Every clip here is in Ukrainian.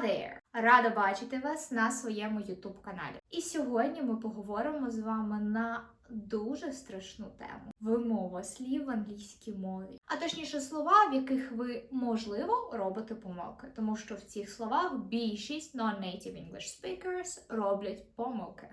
There! Рада бачити вас на своєму YouTube каналі. І сьогодні ми поговоримо з вами на дуже страшну тему вимова слів в англійській мові. А точніше слова, в яких ви можливо робите помилки, тому що в цих словах більшість non-native English speakers роблять помилки.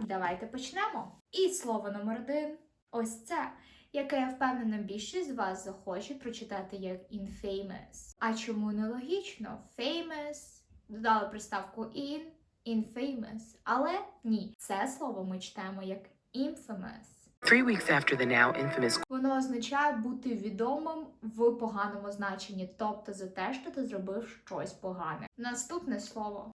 Давайте почнемо. І слово номер один ось це, яке я впевнена більшість з вас захочуть прочитати як infamous. А чому не логічно? Famous, додали приставку in, infamous. Але ні, це слово ми читаємо як infamous. Three weeks after the now infamous Воно означає бути відомим в поганому значенні, тобто за те, що ти зробив щось погане. Наступне слово.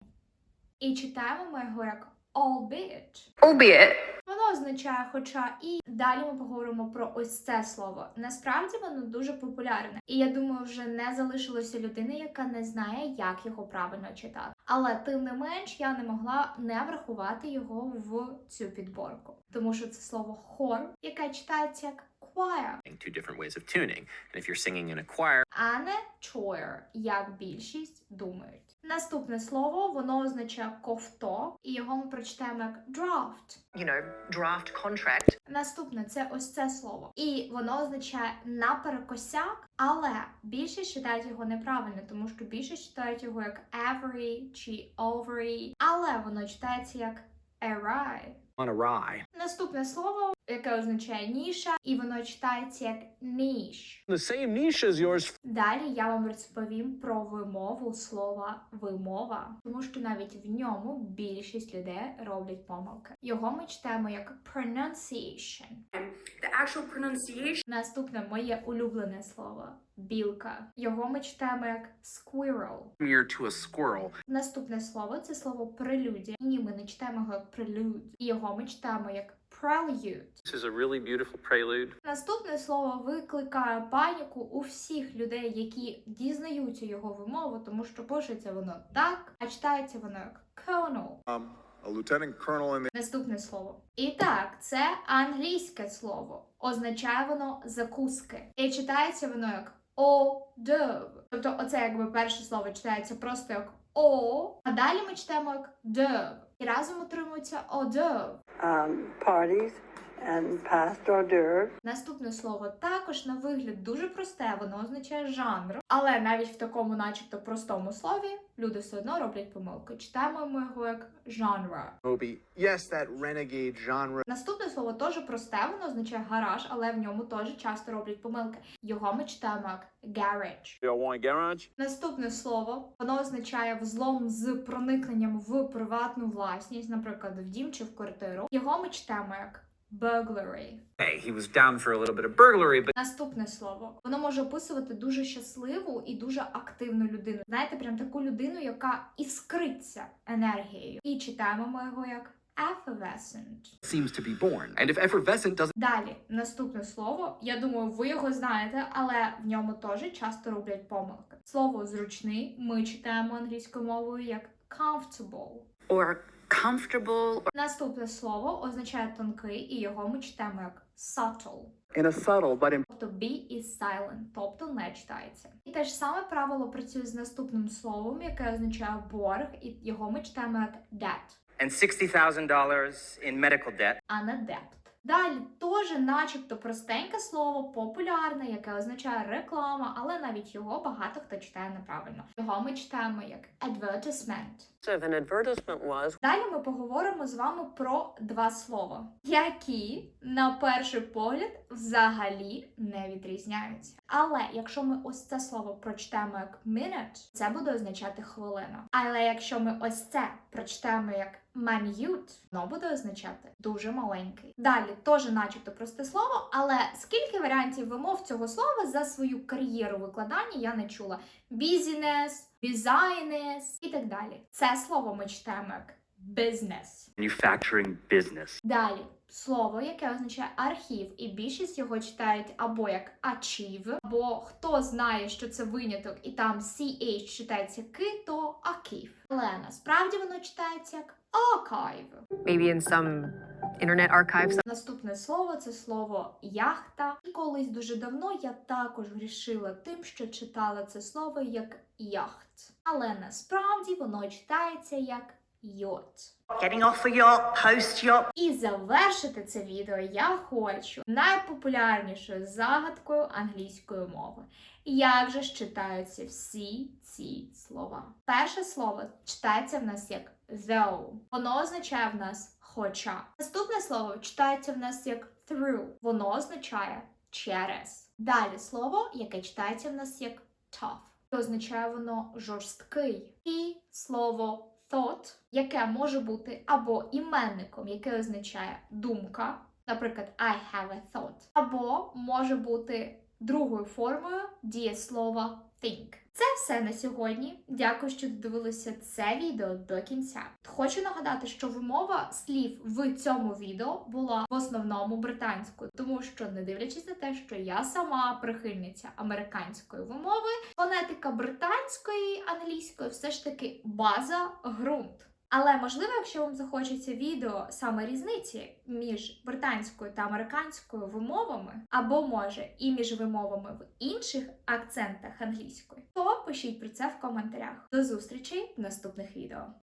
І читаємо ми його як albeit. albeit Воно означає хоча і далі ми поговоримо про ось це слово. Насправді воно дуже популярне, і я думаю, вже не залишилося людини, яка не знає, як його правильно читати. Але тим не менш я не могла не врахувати його в цю підборку, тому що це слово хор, яке читається як choir, two different ways of tuning. And if you're singing in a choir, а не choir, як більшість думають. Наступне слово воно означає ковто, і його ми прочитаємо як draft. you know draft contract Наступне це ось це слово, і воно означає наперекосяк, але більшість читають його неправильно, тому що більшість читають його як every чи ovary, але воно читається як awry. on a rye. Наступне слово, яке означає ніша, і воно читається як ніш. the same niche as yours Далі я вам розповім про вимову слова вимова, тому що навіть в ньому більшість людей роблять помилки. Його ми читаємо як pronunciation. The actual pronunciation Наступне моє улюблене слово білка. Його ми читаємо як squirrel. Near to a squirrel. Наступне слово це слово прелюдія. Ні, ми не читаємо його як prelude. І його ми читаємо як prelude. this is a really beautiful prelude Наступне слово викликає паніку у всіх людей, які дізнаються його вимову, тому що пишеться воно так, а читається воно як colonel. Um, Наступне слово. І так, це англійське слово. Означає воно закуски. І читається воно як о d'oeuvre. Тобто, оце якби перше слово читається просто як о, а далі ми читаємо як d'oeuvre. І разом утримується hors d'oeuvre. um, parties and past hors d'oeuvres. Наступне слово також на вигляд дуже просте, воно означає жанр. Але навіть в такому, начебто, простому слові люди все одно роблять помилки. Читаємо ми його як genre. Moby. Yes, that renegade genre. Наступне слово теж просте, воно означає гараж, але в ньому теж часто роблять помилки. Його ми читаємо як garage. you want garage Наступне слово воно означає взлом з проникненням в приватну власність, наприклад, в дім чи в квартиру. Його ми читаємо як burglary. Hey, he was down for a little bit of burglary, but Наступне слово воно може описувати дуже щасливу і дуже активну людину. Знаєте, прям таку людину, яка іскриться енергією. І читаємо ми його як effervescent. seems to be born. And if effervescent doesn't Далі, наступне слово. Я думаю, ви його знаєте, але в ньому теж часто роблять помилки. Слово зручний ми читаємо англійською мовою як comfortable. or comfortable Наступне слово означає тонкий, і його ми читаємо як subtle. In a subtle but in... Тобто be is silent, тобто не читається. І те ж саме правило працює з наступним словом, яке означає борг, і його ми читаємо як debt, and $60,000 in medical debt. а не debt. Далі теж, начебто, простеньке слово, популярне, яке означає реклама, але навіть його багато хто читає неправильно. Його ми читаємо як advertisement. So if an advertisement was, Далі ми поговоримо з вами про два слова, які на перший погляд взагалі не відрізняються. Але якщо ми ось це слово прочитаємо як minute, це буде означати хвилина. Але якщо ми ось це прочитаємо як minute, воно буде означати дуже маленький. Далі теж, начебто, просте слово, але скільки варіантів вимов цього слова за свою кар'єру викладання я не чула: business, business і так далі. Це слово ми читаємо як business. Manufacturing business. Далі слово, яке означає архів, і більшість його читають або як achieve, або хто знає, що це виняток, і там CH читається ки, то архів. Але насправді воно читається як archive. maybe in some Internet Archive Наступне слово це слово яхта. І колись дуже давно я також грішила тим, що читала це слово як яхт. Але насправді воно читається як йот. Getting off a yacht, post yacht. І завершити це відео я хочу найпопулярнішою загадкою англійської мови. Як же ж читаються всі ці слова? Перше слово читається в нас як though. Воно означає в нас хоча. Наступне слово читається в нас як through. Воно означає через. Далі слово, яке читається в нас як tough. Означає воно жорсткий. І слово thought, яке може бути або іменником, яке означає думка, наприклад, I have a thought, або може бути другою формою дієслова think. Це все на сьогодні. Дякую, що додивилися це відео до кінця. Хочу нагадати, що вимова слів в цьому відео була в основному британською, тому що, не дивлячись на те, що я сама прихильниця американської вимови, фонетика британської англійської все ж таки база ґрунт. Але можливо, якщо вам захочеться відео саме різниці між британською та американською вимовами, або може і між вимовами в інших акцентах англійської, то пишіть про це в коментарях. До зустрічі в наступних відео.